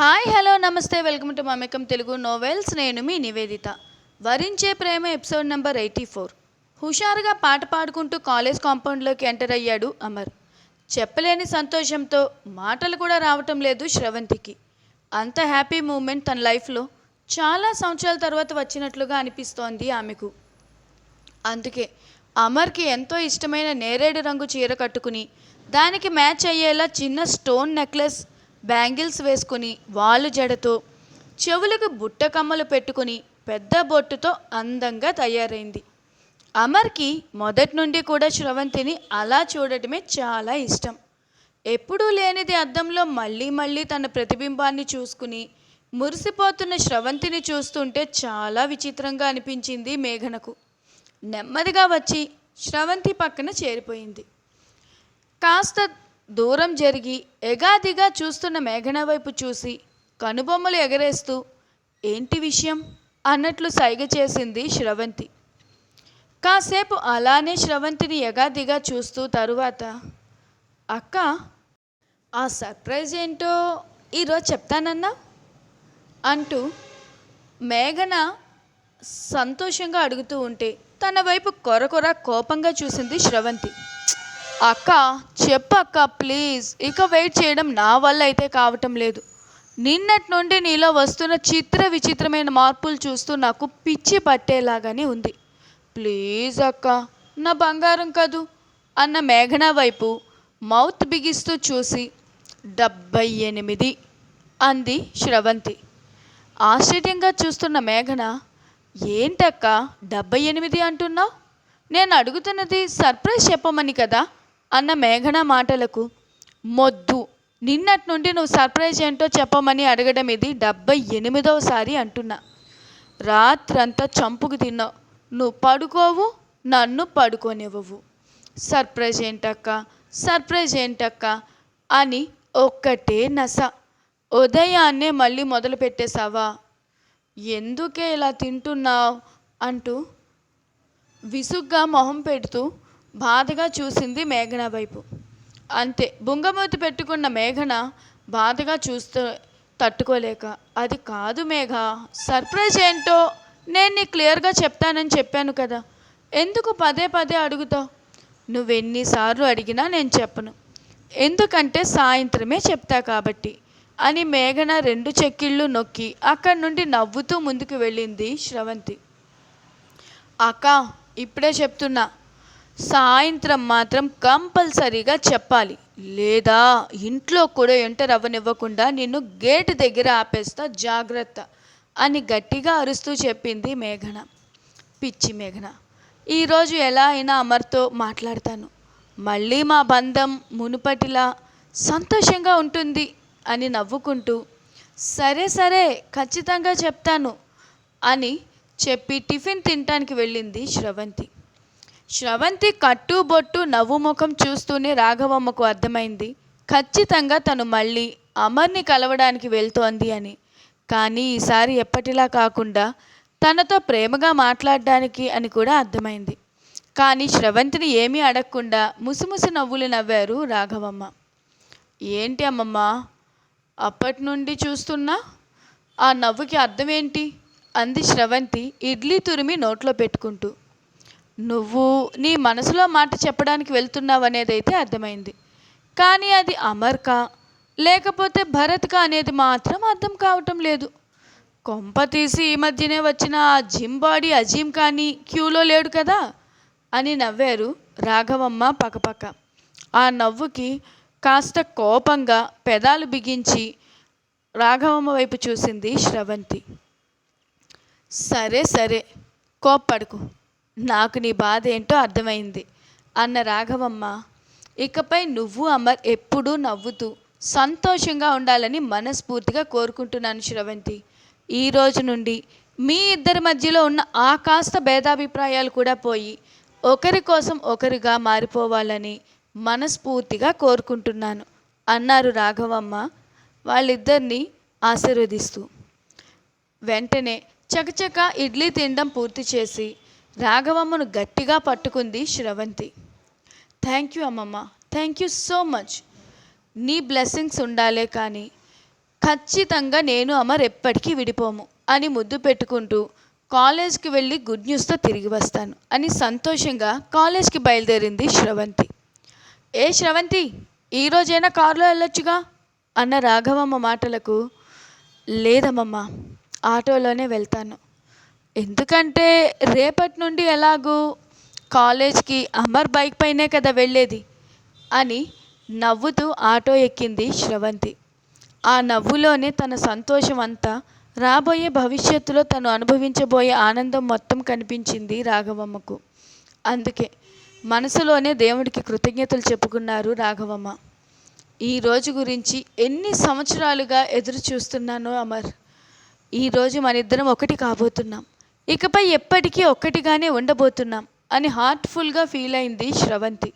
Hi hello నమస్తే welcome to Mamekam Telugu novels. నేను మీ Nivedita. Varinche Prema episode number eighty four. హుషారుగా పాట పాడుకుంటూ కాలేజ్ కాంపౌండ్లోకి ఎంటర్ అయ్యాడు అమర్. చెప్పలేని సంతోషంతో మాటలు కూడా రావటం లేదు శ్రవంతికి. అంత హ్యాపీ మూమెంట్ తన లైఫ్లో చాలా సంవత్సరాల తర్వాత వచ్చినట్లుగా అనిపిస్తోంది ఆమెకు. అందుకే అమర్కి ఎంతో ఇష్టమైన నేరేడు రంగు చీర కట్టుకుని దానికి మ్యాచ్ అయ్యేలా చిన్న స్టోన్ నెక్లెస్ బ్యాంగిల్స్ వేసుకుని వాలు జడతో చెవులకు బుట్ట కమ్మలు పెట్టుకుని పెద్ద బొట్టుతో అందంగా తయారైంది. అమర్కి మొదటి నుండి కూడా శ్రవంతిని అలా చూడటమే చాలా ఇష్టం. ఎప్పుడూ లేనిది అద్దంలో మళ్ళీ మళ్ళీ తన ప్రతిబింబాన్ని చూసుకుని మురిసిపోతున్న శ్రవంతిని చూస్తుంటే చాలా విచిత్రంగా అనిపించింది మేఘనకు. నెమ్మదిగా వచ్చి శ్రవంతి పక్కన చేరిపోయింది. కాస్త దూరం జరిగి ఎగాదిగా చూస్తున్న మేఘన వైపు చూసి కనుబొమ్మలు ఎగరేస్తూ ఏంటి విషయం? అన్నట్లు సైగ చేసింది శ్రవంతి. కాసేపు అలానే శ్రవంతిని ఎగాదిగా చూస్తూ తరువాత అక్క ఆ సర్ప్రైజ్ ఏంటో ఈరోజు చెప్తానన్నా? అంటూ మేఘన సంతోషంగా అడుగుతూ ఉంటే తన వైపు కొరకొర కోపంగా చూసింది శ్రవంతి. అక్క చెప్పక్క ప్లీజ్. ఇక వెయిట్ చేయడం నా వల్ల అయితే కావటం లేదు. నిన్నటి నుండి నీలో వస్తున్న చిత్ర విచిత్రమైన మార్పులు చూస్తూ నాకు పిచ్చి పట్టేలాగానే ఉంది. ప్లీజ్ అక్క నా బంగారం కదూ? అన్న మేఘన వైపు మౌత్ బిగిస్తూ చూసి డెబ్బై ఎనిమిది అంది శ్రవంతి. ఆశ్చర్యంగా చూస్తున్న మేఘన ఏంటక్క డెబ్బై ఎనిమిది అంటున్నావు? నేను అడుగుతున్నది సర్ప్రైజ్ చెప్పమని కదా? అన్న మేఘన మాటలకు మొద్దు నిన్నటి నుండి నువ్వు సర్ప్రైజ్ ఏంటో చెప్పమని అడగడం ఇది డెబ్బై ఎనిమిదవసారి అంటున్నా. రాత్రంతా చంపుకు తిన్నావు. నువ్వు పడుకోవు నన్ను పడుకోనివ్వవు. సర్ప్రైజ్ ఏంటక్క? సర్ప్రైజ్ ఏంటక్క? అని ఒక్కటే నస. ఉదయాన్నే మళ్ళీ మొదలు పెట్టేశావా? ఎందుకే ఇలా తింటున్నావు? అంటూ విసుగ్గా మొహం పెడుతూ బాధగా చూసింది మేఘన వైపు. అంతే బుంగమూతి పెట్టుకున్న మేఘన బాధగా చూస్తూ తట్టుకోలేక అది కాదు మేఘ సర్ప్రైజ్ ఏంటో నేను నీకు క్లియర్గా చెప్తానని చెప్పాను కదా. ఎందుకు పదే పదే అడుగుతావు? నువ్వెన్నిసార్లు అడిగినా నేను చెప్పను. ఎందుకంటే సాయంత్రమే చెప్తా కాబట్టి అని మేఘన రెండు చెక్కిళ్ళు నొక్కి అక్కడి నుండి నవ్వుతూ ముందుకు వెళ్ళింది శ్రవంతి. అక్క ఇప్పుడే చెప్తున్నా. సాయంత్రం మాత్రం కంపల్సరీగా చెప్పాలి. లేదా ఇంట్లో కూడా ఎంటర్ అవ్వనివ్వకుండా నిన్ను గేట్ దగ్గర ఆపేస్తా జాగ్రత్త అని గట్టిగా అరుస్తూ చెప్పింది మేఘన. పిచ్చి మేఘన. ఈరోజు ఎలా అయినా అమర్తో మాట్లాడతాను. మళ్ళీ మా బంధం మునుపటిలా సంతోషంగా ఉంటుంది అని నవ్వుకుంటూ సరే సరే ఖచ్చితంగా చెప్తాను అని చెప్పి టిఫిన్ తినటానికి వెళ్ళింది శ్రవంతి. శ్రవంతి కట్టుబొట్టు నవ్వుముఖం నవ్వు ముఖం చూస్తూనే రాఘవమ్మకు అర్థమైంది. ఖచ్చితంగా తను మళ్ళీ అమర్ని కలవడానికి వెళ్తోంది అని. కానీ ఈసారి ఎప్పటిలా కాకుండా తనతో ప్రేమగా మాట్లాడడానికి అని కూడా అర్థమైంది. కానీ శ్రవంతిని ఏమీ అడగకుండా ముసిముసి నవ్వులు నవ్వారు రాఘవమ్మ. ఏంటి అమ్మమ్మ అప్పటి నుండి చూస్తున్నా? ఆ నవ్వుకి అర్థం ఏంటి అంది శ్రవంతి ఇడ్లీ తురిమి నోట్లో పెట్టుకుంటూ. నువ్వు నీ మనసులో మాట చెప్పడానికి వెళ్తున్నావు అనేది అయితే అర్థమైంది. కానీ అది అమర్కా? లేకపోతే భరత్కా అనేది మాత్రం అర్థం కావటం లేదు. కొంప తీసి ఈ మధ్యనే వచ్చిన ఆ జిమ్ బాడీ అజీం కానీ క్యూలో లేడు కదా? అని నవ్వారు రాఘవమ్మ పకపక ఆ నవ్వుకి కాస్త కోపంగా పెదాలు బిగించి రాఘవమ్మ వైపు చూసింది శ్రవంతి. సరే సరే కోప్పడుకు. నాకు నీ బాధ ఏంటో అర్థమైంది. అన్న రాఘవమ్మ ఇకపై నువ్వు అమర్ ఎప్పుడూ నవ్వుతూ సంతోషంగా ఉండాలని మనస్ఫూర్తిగా కోరుకుంటున్నాను శ్రవంతి. ఈ రోజు నుండి మీ ఇద్దరి మధ్యలో ఉన్న ఆ కాస్త భేదాభిప్రాయాలు కూడా పోయి ఒకరి కోసం ఒకరిగా మారిపోవాలని మనస్ఫూర్తిగా కోరుకుంటున్నాను అన్నారు రాఘవమ్మ వాళ్ళిద్దరినీ ఆశీర్వదిస్తూ. వెంటనే చకచక ఇడ్లీ తినడం పూర్తి చేసి రాఘవమ్మను గట్టిగా పట్టుకుంది శ్రవంతి. థ్యాంక్ యూ అమ్మమ్మ. Thank you so much. నీ బ్లెస్సింగ్స్ ఉండాలే కానీ ఖచ్చితంగా నేను అమర్ ఎప్పటికీ విడిపోము అని ముద్దు పెట్టుకుంటూ కాలేజ్కి వెళ్ళి గుడ్ న్యూస్తో తిరిగి వస్తాను అని సంతోషంగా కాలేజ్కి బయలుదేరింది శ్రవంతి. ఏ శ్రవంతి ఈరోజైనా కారులో వెళ్ళొచ్చుగా? అన్న రాఘవమ్మ మాటలకు లేదమ్మమ్మ ఆటోలోనే వెళ్తాను. ఎందుకంటే రేపటి నుండి ఎలాగూ కాలేజ్కి అమర్ బైక్ పైనే కదా వెళ్ళేది అని నవ్వుతూ ఆటో ఎక్కింది శ్రవంతి. ఆ నవ్వులోనే తన సంతోషం అంతా రాబోయే భవిష్యత్తులో తను అనుభవించబోయే ఆనందం మొత్తం కనిపించింది రాఘవమ్మకు. అందుకే మనసులోనే దేవుడికి కృతజ్ఞతలు చెప్పుకున్నారు రాఘవమ్మ. ఈ రోజు గురించి ఎన్ని సంవత్సరాలుగా ఎదురు చూస్తున్నానో అమర్. ఈరోజు మన ఇద్దరం ఒకటి కాబోతున్నాం. ఇకపై ఎప్పటికీ ఒక్కటిగానే ఉండబోతున్నాం అని హార్ట్ఫుల్గా ఫీల్ అయింది శ్రవంతి.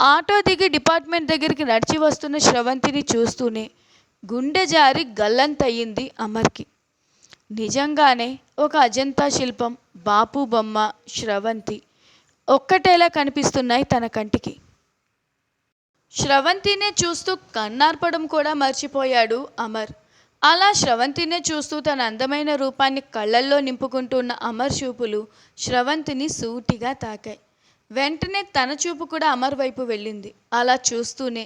ఆటో దిగి డిపార్ట్మెంట్ దగ్గరికి నడిచి వస్తున్న శ్రవంతిని చూస్తూనే గుండె జారి గల్లంతయ్యింది అమర్కి. నిజంగానే ఒక అజంతా శిల్పం బాపు బొమ్మ శ్రవంతి ఒక్కటేలా కనిపిస్తున్నాయి తన కంటికి. శ్రవంతినే చూస్తూ కన్నార్పడం కూడా మర్చిపోయాడు అమర్. అలా శ్రవంతినే చూస్తూ తన అందమైన రూపాన్ని కళ్ళల్లో నింపుకుంటున్న అమర్ చూపులు శ్రవంతిని సూటిగా తాకాయి. వెంటనే తన చూపు కూడా అమర్ వైపు వెళ్ళింది. అలా చూస్తూనే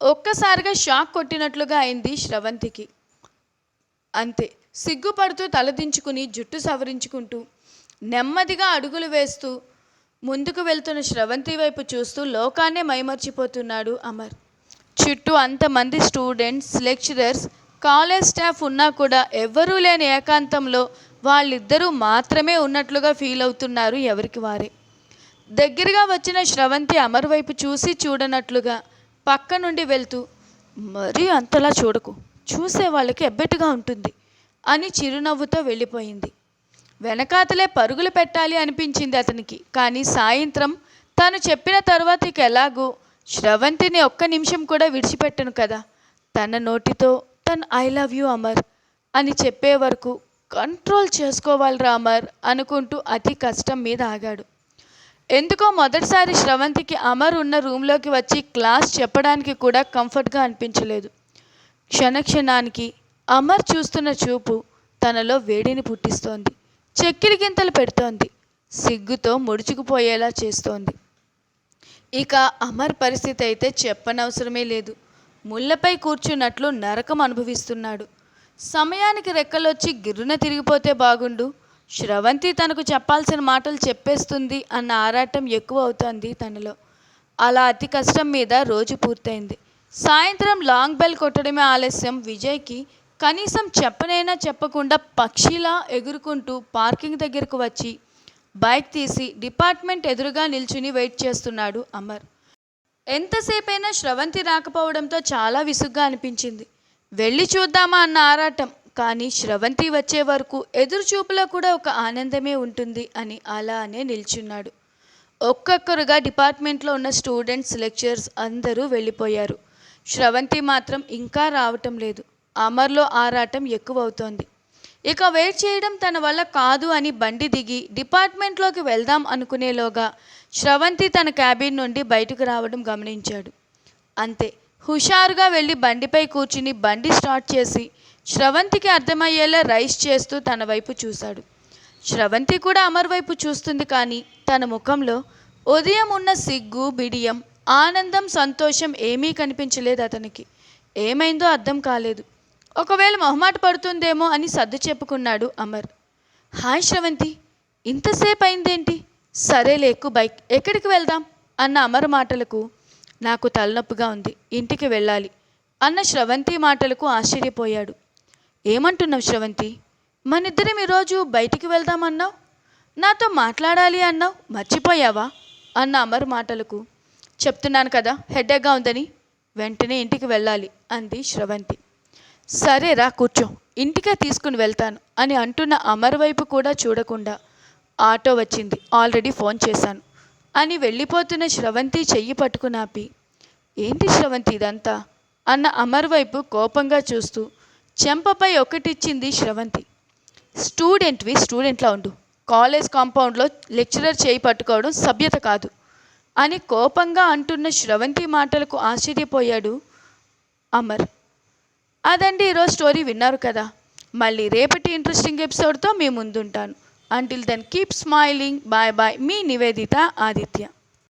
ఒక్కసారిగా షాక్ కొట్టినట్లుగా అయింది శ్రవంతికి. అంతే సిగ్గుపడుతూ తలదించుకుని జుట్టు సవరించుకుంటూ నెమ్మదిగా అడుగులు వేస్తూ ముందుకు వెళ్తున్న శ్రవంతి వైపు చూస్తూ లోకాన్నే మైమర్చిపోతున్నాడు అమర్. చుట్టూ అంతమంది స్టూడెంట్స్ లెక్చరర్స్ కాలేజ్ స్టాఫ్ ఉన్నా కూడా ఎవ్వరూ లేని ఏకాంతంలో వాళ్ళిద్దరూ మాత్రమే ఉన్నట్లుగా ఫీల్ అవుతున్నారు ఎవరికి వారే. దగ్గరగా వచ్చిన శ్రవంతి అమర్ వైపు చూసి చూడనట్లుగా పక్క నుండి వెళ్తూ మరీ అంతలా చూడకు చూసే వాళ్ళకి ఎబ్బెట్టుగా ఉంటుంది అని చిరునవ్వుతో వెళ్ళిపోయింది. వెనకాతలే పరుగులు పెట్టాలి అనిపించింది అతనికి కానీ సాయంత్రం తాను చెప్పిన తర్వాత ఇక ఎలాగూ శ్రవంతిని ఒక్క నిమిషం కూడా విడిచిపెట్టను కదా తన నోటితో తను ఐ లవ్ యూ అమర్ అని చెప్పే వరకు కంట్రోల్ చేసుకోవాలిరా అమర్ అనుకుంటూ అతి కష్టం మీద ఆగాడు. ఎందుకో మొదటిసారి శ్రవంతికి అమర్ ఉన్న రూమ్లోకి వచ్చి క్లాస్ చెప్పడానికి కూడా కంఫర్ట్గా అనిపించలేదు. క్షణక్షణానికి అమర్ చూస్తున్న చూపు తనలో వేడిని పుట్టిస్తోంది. చెక్కిలి గింతలు పెడుతోంది. సిగ్గుతో ముడుచుకుపోయేలా చేస్తోంది. ఇక అమర్ పరిస్థితి అయితే చెప్పనవసరమే లేదు. ముళ్ళపై కూర్చున్నట్లు నరకం అనుభవిస్తున్నాడు. సమయానికి రెక్కలొచ్చి గిర్రున తిరిగిపోతే బాగుండు. శ్రవంతి తనకు చెప్పాల్సిన మాటలు చెప్పేస్తుంది అన్న ఆరాటం ఎక్కువ అవుతోంది తనలో. అలా అతి కష్టం మీద రోజు పూర్తయింది. సాయంత్రం లాంగ్ బెల్ కొట్టడమే ఆలస్యం. విజయ్కి కనీసం చెప్పనైనా చెప్పకుండా పక్షిలా ఎగురుకుంటూ పార్కింగ్ దగ్గరకు వచ్చి బైక్ తీసి డిపార్ట్మెంట్ ఎదురుగా నిల్చుని వెయిట్ చేస్తున్నాడు అమర్. ఎంతసేపైనా స్రవంతి రాకపోవడంతో చాలా విసుగ్గా అనిపించింది. వెళ్ళి చూద్దామా అన్న ఆరాటం. కానీ శ్రవంతి వచ్చే వరకు ఎదురు చూపులో కూడా ఒక ఆనందమే ఉంటుంది అని అలానే నిల్చున్నాడు. ఒక్కొక్కరుగా డిపార్ట్మెంట్లో ఉన్న స్టూడెంట్స్ లెక్చరర్స్ అందరూ వెళ్ళిపోయారు. స్రవంతి మాత్రం ఇంకా రావటం లేదు. అమర్లో ఆరాటం ఎక్కువ అవుతోంది ఇక వెయిట్ చేయడం తన వల్ల కాదు అని బండి దిగి డిపార్ట్మెంట్లోకి వెళ్దాం అనుకునేలోగా శ్రవంతి తన క్యాబిన్ నుండి బయటకు రావడం గమనించాడు. అంతే హుషారుగా వెళ్ళి బండిపై కూర్చుని బండి స్టార్ట్ చేసి శ్రవంతికి అర్థమయ్యేలా రైస్ చేస్తూ తన వైపు చూశాడు. శ్రవంతి కూడా అమర్ వైపు చూస్తుంది కానీ తన ముఖంలో ఉదయం ఉన్న సిగ్గు బిడియం ఆనందం సంతోషం ఏమీ కనిపించలేదు అతనికి. ఏమైందో అర్థం కాలేదు. ఒకవేళ మొహమాట పడుతుందేమో అని సర్దు చెప్పుకున్నాడు అమర్. హాయ్ శ్రవంతి ఇంతసేపు అయిందేంటి సరేలే ఎక్కువ బైక్ ఎక్కడికి వెళ్దాం? అన్న అమర్ మాటలకు నాకు తలనొప్పిగా ఉంది ఇంటికి వెళ్ళాలి అన్న శ్రవంతి మాటలకు ఆశ్చర్యపోయాడు. ఏమంటున్నావు శ్రవంతి? మనిద్దరం ఈరోజు బయటికి వెళ్దామన్నావు నాతో మాట్లాడాలి అన్నావు? మర్చిపోయావా? అన్న అమర్ మాటలకు చెప్తున్నాను కదా హెడేక్గా ఉందని వెంటనే ఇంటికి వెళ్ళాలి అంది శ్రవంతి. సరే రా కూర్చో. ఇంటికే తీసుకుని వెళ్తాను అని అంటున్న అమర్ వైపు కూడా చూడకుండా ఆటో వచ్చింది. ఆల్రెడీ ఫోన్ చేశాను. అని వెళ్ళిపోతున్న శ్రవంతి చెయ్యి పట్టుకుని ఆపి ఏంటి శ్రవంతి ఇదంతా? అన్న అమర్ వైపు కోపంగా చూస్తూ చెంపపై ఒకటిచ్చింది శ్రవంతి. స్టూడెంట్వి స్టూడెంట్లా ఉండు. కాలేజ్ కాంపౌండ్లో లెక్చరర్ చేయి పట్టుకోవడం సభ్యత కాదు. అని కోపంగా అంటున్న శ్రవంతి మాటలకు ఆశ్చర్యపోయాడు అమర్. అదండి ఈరోజు స్టోరీ విన్నారు కదా. మళ్ళీ రేపటి ఇంట్రెస్టింగ్ ఎపిసోడ్తో మీ ముందుంటాను. Until then keep smiling bye bye మీ నివేదిత ఆదిత్య.